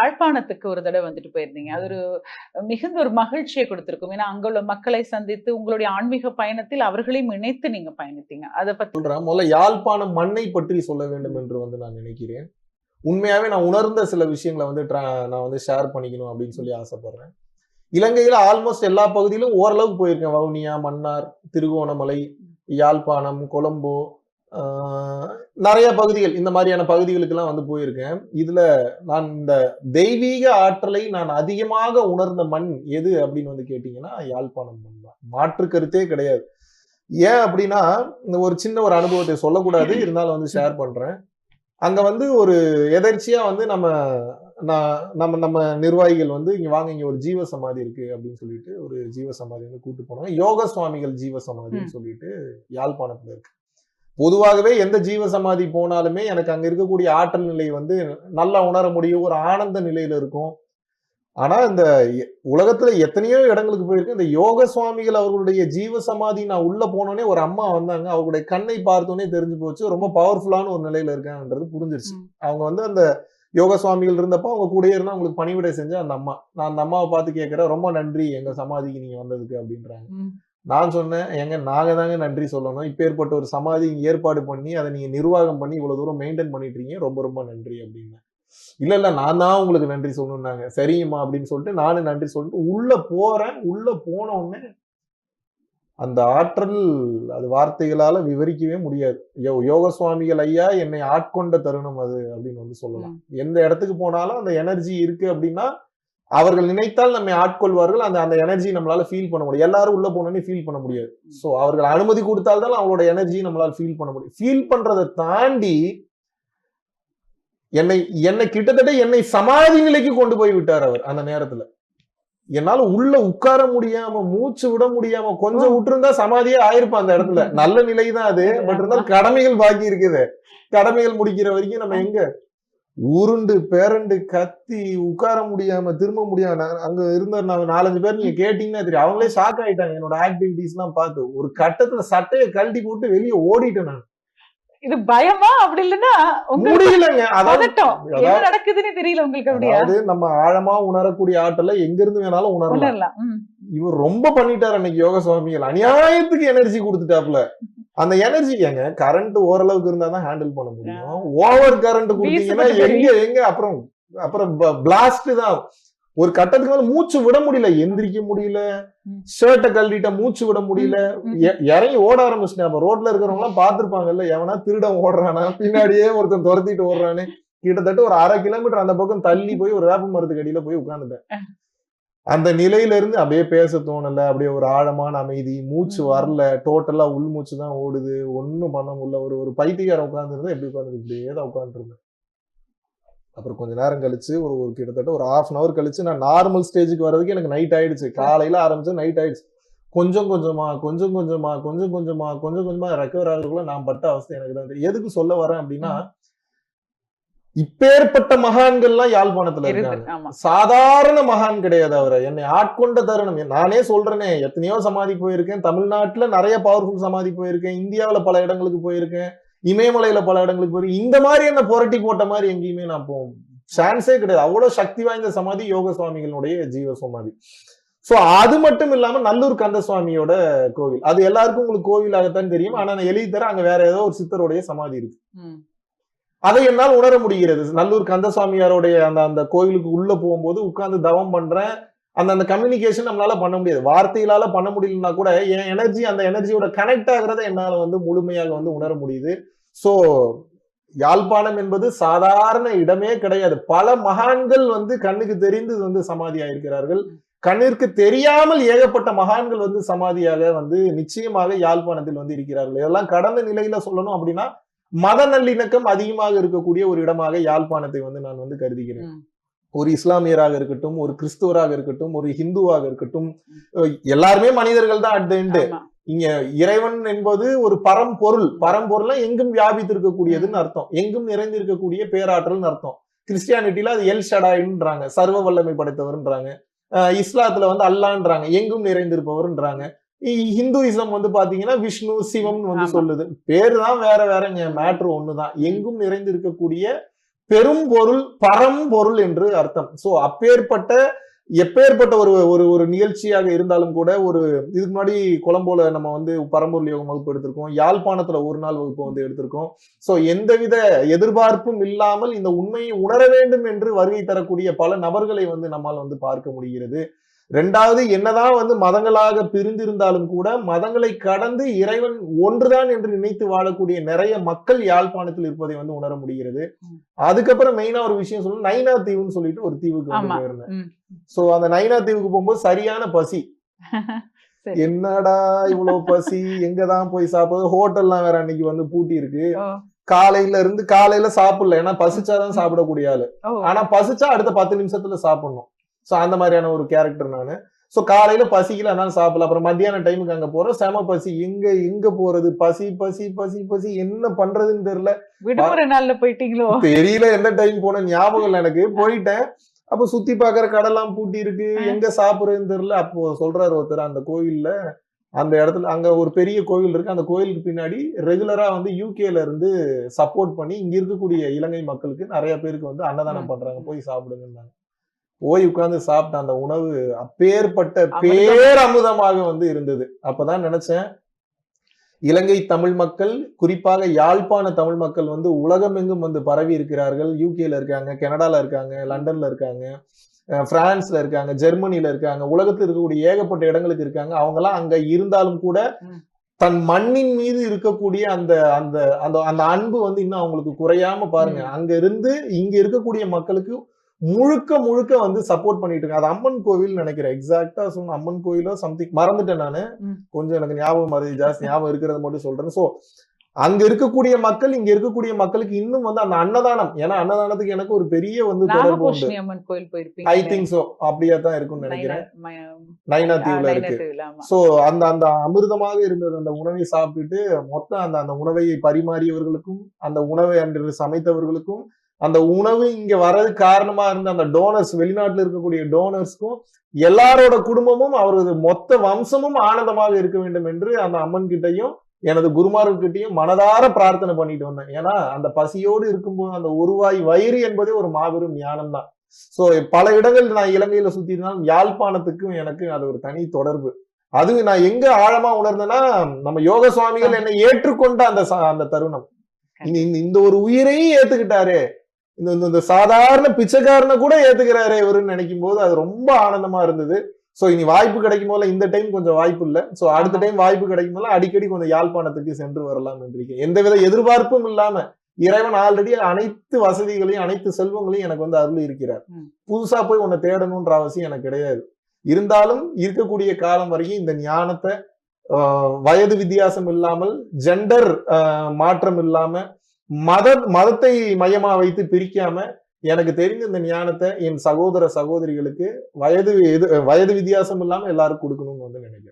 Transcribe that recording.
யாழ்ப்பாணத்துக்கு ஒரு தடவை வந்துட்டு போயிருந்தீங்க. அது ஒரு மிகுந்த ஒரு மகிழ்ச்சியை கொடுத்திருக்கும். ஏன்னா அங்குள்ள மக்களை சந்தித்து உங்களுடைய ஆன்மீக பயணத்தில் அவர்களையும் இணைத்து நீங்க பயணித்தீங்க. அதை பத்தி முதல்ல யாழ்ப்பாணம் மண்ணை பற்றி சொல்ல வேண்டும் என்று வந்து நான் நினைக்கிறேன். உண்மையாவே நான் உணர்ந்த சில விஷயங்களை வந்து நான் வந்து ஷேர் பண்ணிக்கணும் அப்படின்னு சொல்லி ஆசைப்படுறேன். இலங்கையில ஆல்மோஸ்ட் எல்லா பகுதியிலும் ஓரளவுக்கு போயிருக்கேன். வவுனியா மன்னார் திருகோணமலை யாழ்ப்பாணம் கொலம்போ ஆஹ், நிறைய பகுதிகள் இந்த மாதிரியான பகுதிகளுக்கெல்லாம் வந்து போயிருக்கேன். இதுல நான் இந்த தெய்வீக ஆற்றலை நான் அதிகமாக உணர்ந்த மண் எது அப்படின்னு வந்து கேட்டீங்கன்னா யாழ்ப்பாணம் மண் தான். மாற்று கருத்தே கிடையாது. ஏன் அப்படின்னா இந்த ஒரு சின்ன ஒரு அனுபவத்தை சொல்லக்கூடாது. இருந்தாலும் வந்து ஷேர் பண்றேன். அங்க வந்து ஒரு எதர்ச்சியா வந்து நம்ம நான் நம்ம நம்ம நிர்வாகிகள் வந்து இங்க வாங்க இங்க ஒரு ஜீவ சமாதி இருக்கு அப்படின்னு சொல்லிட்டு ஒரு ஜீவ சமாதி வந்து கூட்டு போனாங்க யோக சுவாமிகள் ஜீவ சமாதின்னு சொல்லிட்டு யாழ்ப்பாணத்துல இருக்கு. பொதுவாகவே எந்த ஜீவ சமாதி போனாலுமே எனக்கு அங்க இருக்கக்கூடிய ஆற்றல் நிலை வந்து நல்லா உணர முடியும் ஒரு ஆனந்த நிலையில இருக்கும். ஆனா இந்த உலகத்துல எத்தனையோ இடங்களுக்கு போயிருக்கேன். இந்த யோக சுவாமிகள் அவர்களுடைய ஜீவ சமாதி நான் உள்ள போனோடனே ஒரு அம்மா வந்தாங்க. அவங்களுடைய கண்ணை பார்த்தோன்னே தெரிஞ்சு போச்சு. ரொம்ப பவர்ஃபுல்லான ஒரு நிலையில இருக்காங்கன்றது புரிஞ்சிருச்சு. அவங்க வந்து அந்த யோக சுவாமிகள் இருந்தப்போ அவங்க கூடயே இருந்தா அவங்களுக்கு பணிவிடை செஞ்ச அந்த அம்மா. நான் அந்த அம்மாவை பார்த்து கேட்கிறேன் ரொம்ப நன்றி எங்க சமாதிக்கு நீங்க வந்ததுக்கு அப்படின்றாங்க. நான் சொன்னேன் எங்க நாங்க தாங்க நன்றி சொல்லணும். இப்பேற்பட்ட ஒரு சமாதி ஏற்பாடு பண்ணி அதை நீங்க நிர்வாகம் பண்ணி இவ்வளவு தூரம் மெயின்டைன் பண்ணிட்டு இருக்கீங்க ரொம்ப ரொம்ப நன்றி அப்படின்னு. இல்ல இல்ல நான் தான் உங்களுக்கு நன்றி சொல்லணும்னாங்க. சரிங்கம்மா அப்படின்னு சொல்லிட்டு நானும் நன்றி சொல்லிட்டு உள்ள போறேன். உள்ள போன உடனே அந்த ஆற்றல் அது வார்த்தைகளால விவரிக்கவே முடியாது. யோ யோக சுவாமிகள் ஐயா என்னை ஆட்கொண்ட தருணம் அது அப்படின்னு வந்து சொல்லலாம். எந்த இடத்துக்கு போனாலும் அந்த எனர்ஜி இருக்கு அப்படின்னா அவர்கள் நினைத்தால் நம்மை ஆட்கொள்வார்கள். அந்த அந்த எனர்ஜி நம்மளால ஃபீல் பண்ண முடியும். எல்லாரும் உள்ள போனோடனே ஃபீல் பண்ண முடியாது. ஸோ அவர்கள் அனுமதி கொடுத்தால்தான் அவங்களோட எனர்ஜி நம்மளால ஃபீல் பண்ண முடியும். ஃபீல் பண்றதை தாண்டி என்னை என்னை கிட்டத்தட்ட என்னை சமாதி நிலைக்கு கொண்டு போய் விட்டார் அவர் அந்த நேரத்துல. என்னால உள்ள உட்கார முடியாம மூச்சு விட முடியாம கொஞ்சம் விட்டுருந்தா சமாதியே ஆயிருப்பேன் அந்த இடத்துல. நல்ல நிலை தான் அது பட் இருந்தாலும் கடமைகள் பாக்கி இருக்குது. கடமைகள் முடிக்கிற வரைக்கும் நம்ம எங்க உருண்டு பேரண்டு கத்தி உட்கார முடியாம திரும்ப முடியாம அங்க இருந்த நான் நாலஞ்சு பேர் நீங்க கேட்டீங்கன்னா தெரியும். அவங்களே ஷாக் ஆயிட்டாங்க. என்னோட ஆக்டிவிட்டிஸ் எல்லாம் பார்த்து. ஒரு கட்டத்துல சட்டையை கழட்டி போட்டு வெளியே ஓடிட்டேன் நான். இது பயமா? அப்படி இல்லைன்னா முடியலங்க. அதாவது நடக்குதுன்னு தெரியல உங்களுக்கு அதாவது நம்ம ஆழமா உணரக்கூடிய ஆற்றலை எங்க இருந்து வேணாலும் உணரலாம். இவர் ரொம்ப பண்ணிட்டாரு அன்னைக்கு யோக சுவாமிகள். அநியாயத்துக்கு எனர்ஜி கொடுத்துட்டாப்ல அந்த எனர்ஜி ஏங்க? கரண்ட் ஓரளவுக்கு இருந்தா தான் ஹேண்டில் பண்ண முடியும். ஓவர் கரண்ட் கொடுத்தீங்கன்னா எங்க எங்க? அப்புறம் அப்புறம் பிளாஸ்ட் தான். ஒரு கட்டத்துக்கு மேல மூச்சு விட முடியல. எந்திரிக்க முடியல. ஷர்ட்டை கழட்டிட்ட மூச்சு விட முடியல. இறங்கி ஓட ஆரம்பிச்சிட்டேன். அப்ப ரோட்ல இருக்கிறவங்க எல்லாம் பாத்துருப்பாங்கல்ல எவனா திருடன் ஓடுறானா? பின்னாடியே ஒருத்தன் துரத்திட்டு ஓடுறானே. கிட்டத்தட்ட ஒரு அரை கிலோமீட்டர் அந்த பக்கம் தள்ளி போய் ஒரு வேப்ப மரத்துக்கு அடியில போய் உட்கார்ந்துட்டேன். அந்த நிலையில இருந்து அப்படியே பேச தோணல. அப்படியே ஒரு ஆழமான அமைதி. மூச்சு. வரல. டோட்டலா உள் மூச்சு தான் ஓடுது. ஒண்ணும் பண்ண முடியல. ஒரு ஒரு பைத்தியக்காரன் உட்கார்ந்து எப்படி உட்காந்து இப்படியே தான் உட்காந்துருந்தேன் அப்புறம் கொஞ்ச நேரம் கழிச்சு ஒரு ஒரு கிட்டத்தட்ட ஒரு ஹாஃப் அன் அவர் கழிச்சு நான் நார்மல் ஸ்டேஜுக்கு வர்றதுக்கு எனக்கு நைட் ஆயிடுச்சு. காலையில ஆரம்பிச்சு நைட் ஆயிடுச்சு. கொஞ்சம் கொஞ்சமா கொஞ்சம் கொஞ்சமா கொஞ்சம் கொஞ்சமா கொஞ்சம் கொஞ்சமா ரெக்கவர் ஆகுறதுக்குள்ள நான் பட்ட அவஸ்தை எனக்கு தான் எதுக்கு சொல்ல வரேன் அப்படின்னா இப்பேற்பட்ட மகான்கள்லாம் யாழ்ப்பாணத்துல இருக்காங்க. சாதாரண மகான் கிடையாது அவரை. என்னை ஆட்கொண்ட தருணம். நானே சொல்றேனே எத்தனையோ சமாதி போயிருக்கேன். தமிழ்நாட்டுல நிறைய பவர்ஃபுல் சமாதி போயிருக்கேன். இந்தியாவுல பல இடங்களுக்கு போயிருக்கேன். இமயமலையில பல இடங்களுக்கு போயிருக்கேன். இந்த மாதிரி என்ன புரட்டி போட்ட மாதிரி எங்கேயுமே நான் போ சான்ஸே கிடையாது. அவ்வளவு சக்தி வாய்ந்த சமாதி யோக சுவாமிகளுடைய ஜீவ சமாதி. சோ அது மட்டும் இல்லாம நல்லூர் கந்த சுவாமியோட கோவில். அது எல்லாருக்கும் உங்களுக்கு கோவிலாகத்தான் தெரியும். ஆனா நான் எழுதி தர அங்க வேற ஏதோ ஒரு சித்தருடைய சமாதி இருக்கு. அதை என்னால் உணர முடிகிறது. நல்லூர் கந்தசாமியாருடைய அந்த அந்த கோயிலுக்கு உள்ள போகும்போது உட்கார்ந்து தவம் பண்றேன். அந்த அந்த கம்யூனிகேஷன் நம்மளால பண்ண முடியாது. வார்த்தைகளால பண்ண முடியலன்னா கூட என் எனர்ஜி அந்த எனர்ஜியோட கனெக்ட் ஆகுறத என்னால வந்து முழுமையாக வந்து உணர முடியுது. சோ யாழ்ப்பாணம் என்பது சாதாரண இடமே கிடையாது. பல மகான்கள் வந்து கண்ணுக்கு தெரிந்து வந்து சமாதியாயிருக்கிறார்கள். கண்ணிற்கு தெரியாமல் ஏகப்பட்ட மகான்கள் வந்து சமாதியாக வந்து நிச்சயமாக யாழ்ப்பாணத்தில் வந்து இருக்கிறார்கள். இதெல்லாம் கடந்த நிலையில சொல்லணும் அப்படின்னா மத நல்லிணக்கம் அதிகமாக இருக்கக்கூடிய ஒரு இடமாக யாழ்ப்பாணத்தை வந்து நான் வந்து கருதுகிறேன். ஒரு இஸ்லாமியராக இருக்கட்டும் ஒரு கிறிஸ்துவராக இருக்கட்டும் ஒரு ஹிந்துவாக இருக்கட்டும் எல்லாருமே மனிதர்கள் தான் அட் எண்டு. இங்க இறைவன் என்பது ஒரு பரம்பொருள். பரம்பொருள்னா எங்கும் வியாபித்திருக்கக்கூடியதுன்னு அர்த்தம். எங்கும் நிறைந்திருக்கக்கூடிய பேராற்றல்னு அர்த்தம். கிறிஸ்டியானிட்டியில அது எல் ஷடாயின்றாங்க சர்வ வல்லமை படைத்தவர்ன்றாங்க இஸ்லாத்துல வந்து அல்லான்றாங்க. எங்கும் நிறைந்திருப்பவர்ன்றாங்க. ஹிந்துயிசம் வந்து பாத்தீங்கன்னா விஷ்ணு சிவம் வந்து. சொல்லுது. பேரு தான் வேற வேறங்க மேட்ரு ஒண்ணுதான். எங்கும் நிறைந்திருக்கக்கூடிய பெரும் பொருள் பரம்பொருள் என்று அர்த்தம். சோ அப்பேற்பட்ட எப்பேற்பட்ட ஒரு ஒரு ஒரு நிகழ்ச்சியாக இருந்தாலும் கூட ஒரு இதுக்கு முன்னாடி கொலம்போல நம்ம வந்து பரம்பொருள் யோகம் வகுப்பு எடுத்திருக்கோம். யாழ்ப்பாணத்துல ஒரு நாள் வகுப்பு வந்து எடுத்திருக்கோம். சோ எந்தவித எதிர்பார்ப்பும் இல்லாமல் இந்த உண்மையை உணர வேண்டும் என்று வருகை தரக்கூடிய பல நபர்களை வந்து நம்மால் வந்து பார்க்க முடிகிறது. ரெண்டாவது என்னதான் வந்து மதங்களாக பிரிந்திருந்தாலும் கூட மதங்களை கடந்து இறைவன் ஒன்றுதான் என்று நினைத்து வாழக்கூடிய நிறைய மக்கள் யாழ்ப்பாணத்தில் இருப்பதை வந்து உணர முடிகிறது. அதுக்கப்புறம் மெயினா ஒரு விஷயம் சொல்லணும். நைனா தீவுன்னு சொல்லிட்டு ஒரு தீவுக்கு வந்து. போயிருந்தேன். சோ அந்த நைனா தீவுக்கு போகும்போது சரியான பசி. என்னடா இவ்வளவு பசி? எங்கதான் போய் சாப்பிடுறது? ஹோட்டல்லாம் வேற அன்னைக்கு வந்து பூட்டி இருக்கு காலையில இருந்து காலையில சாப்பிடல. ஏன்னா பசிச்சாதான் சாப்பிடக்கூடிய ஆளு. ஆனா பசிச்சா அடுத்த பத்து நிமிஷத்துல சாப்பிடணும். சோ அந்த மாதிரியான ஒரு கேரக்டர் நானு. சோ காலையில பசிக்கல அதனால சாப்பிடல. அப்புறம் மத்தியான டைமுக்கு அங்க போறோம் செம பசி. எங்க எங்க போறது? பசி பசி பசி பசி. என்ன பண்றதுன்னு தெரியல. விடுமுறை நாள்ல போயிட்டீங்களோ? தெரியல எந்த டைம் போன ஞாபகம் இல்லை எனக்கு. போயிட்டேன். அப்ப சுத்தி பாக்குற கடலாம் பூட்டி இருக்கு எங்க சாப்பிடுறதுன்னு தெரியல. அப்போ சொல்றாரு ஒருத்தர் அந்த கோயில்ல அந்த இடத்துல அங்க ஒரு பெரிய கோவில் இருக்கு. அந்த கோயிலுக்கு பின்னாடி ரெகுலரா வந்து யூகேல இருந்து சப்போர்ட் பண்ணி இங்க இருக்கக்கூடிய இலங்கை மக்களுக்கு நிறைய பேருக்கு வந்து அன்னதானம். பண்றாங்க. போய் சாப்பிடுங்கன்னாங்க. போய் உட்கார்ந்து சாப்பிட்ட அந்த உணவு அப்பேற்பட்ட. பேரமுதமாக வந்து இருந்தது அப்பதான் நினைச்சேன் இலங்கை தமிழ் மக்கள் குறிப்பாக யாழ்ப்பாண தமிழ் மக்கள் வந்து உலகமெங்கும் வந்து பரவி இருக்கிறார்கள் யூகேல இருக்காங்க கனடால இருக்காங்க லண்டன்ல இருக்காங்க பிரான்ஸ்ல இருக்காங்க ஜெர்மனில இருக்காங்க உலகத்துல இருக்கக்கூடிய ஏகப்பட்ட இடங்களுக்கு இருக்காங்க அவங்க எல்லாம் அங்க இருந்தாலும் கூட. தன் மண்ணின் மீது இருக்கக்கூடிய அந்த அந்த அந்த அந்த அன்பு வந்து இன்னும் அவங்களுக்கு குறையாம பாருங்க. அங்க இருந்து இங்க இருக்கக்கூடிய மக்களுக்கு முழுக்க முழுக்க வந்து சப்போர்ட் பண்ணிட்டு இருக்காங்க. அது அம்மன் கோவில் நினைக்கிறேன். எக்ஸாக்டா சொன்ன அம்மன் கோயிலோ சம்திங் மறந்துட்டேன் நானு. கொஞ்சம் எனக்கு ஞாபகம் மறதி ஜாஸ்தி ஞாபகம் இருக்கிறத மட்டும் சொல்றேன். சோ அங்க இருக்கக்கூடிய மக்கள் இங்க இருக்கக்கூடிய மக்களுக்கு இன்னும் வந்து அந்த அன்னதானம் ஏன்னா அன்னதானத்துக்கு எனக்கு ஒரு பெரிய வந்து தொடர்பு உண்டு. ஐ திங்க் சோ அப்படியே தான் இருக்கும்னு நினைக்கிறேன். நைனா தீவுல இருக்கு. சோ அந்த அந்த அமிர்தமாக இருந்தது. அந்த உணவை சாப்பிட்டுட்டு மொத்தம் அந்த அந்த உணவை பரிமாறியவர்களுக்கும் அந்த உணவை அன்று சமைத்தவர்களுக்கும் அந்த உணவு இங்க வர்றது காரணமா இருந்த அந்த டோனர்ஸ் வெளிநாட்டுல இருக்கக்கூடிய டோனர்ஸ்க்கும் எல்லாரோட குடும்பமும் அவரது மொத்த வம்சமும் ஆனந்தமாக இருக்க வேண்டும் என்று அந்த அம்மன் கிட்டையும் எனது குருமார்கிட்டையும் மனதார பிரார்த்தனை பண்ணிட்டு வந்தேன். ஏன்னா அந்த பசியோடு இருக்கும்போது அந்த ஒருவாய் வயிறு என்பதே ஒரு மாபெரும் ஞானம் தான் சோ பல இடங்கள் நான் இலங்கையில சுத்தி இருந்தாலும் யாழ்ப்பாணத்துக்கும் எனக்கு அது ஒரு தனி தொடர்பு. அது நான் எங்க ஆழமா உணர்ந்தேன்னா நம்ம யோக சுவாமிகள் என்னை ஏற்றுக்கொண்ட அந்த அந்த தருணம். இந்த- இந்த ஒரு உயிரையும் ஏத்துக்கிட்டாரு. இந்த இந்த- சாதாரண பிச்சைக்காரனை கூட ஏத்துக்கிறாரு இவருன்னு நினைக்கும் போது அது ரொம்ப ஆனந்தமா இருந்தது. சோ இனி வாய்ப்பு கிடைக்கும் போல இந்த டைம் கொஞ்சம் வாய்ப்பு இல்ல. சோ அடுத்த. டைம் வாய்ப்பு கிடைக்கும் போல அடிக்கடி கொஞ்சம் யாழ்ப்பாணத்துக்கு சென்று வரலாம் என்று இருக்கேன் எந்தவித எதிர்பார்ப்பும் இல்லாம இறைவன் ஆல்ரெடி அனைத்து வசதிகளையும் அனைத்து செல்வங்களையும் எனக்கு வந்து அருள் இருக்கிறார். புதுசா போய் உன்னை தேடணும்ன்ற அவசியம் எனக்கு கிடையாது. இருந்தாலும் இருக்கக்கூடிய காலம் வரைக்கும் இந்த ஞானத்தை வயது வித்தியாசம் இல்லாமல் ஜெண்டர் மாற்றம் இல்லாம மத மதத்தை மையமா வைத்து பிரிக்காம எனக்கு தெரிஞ்ச இந்த ஞானத்தை என் சகோதர சகோதரிகளுக்கு வயது எது- வயது வித்தியாசம் இல்லாம எல்லாரும் கொடுக்கணும்னு வந்து நினைக்கிறேன்.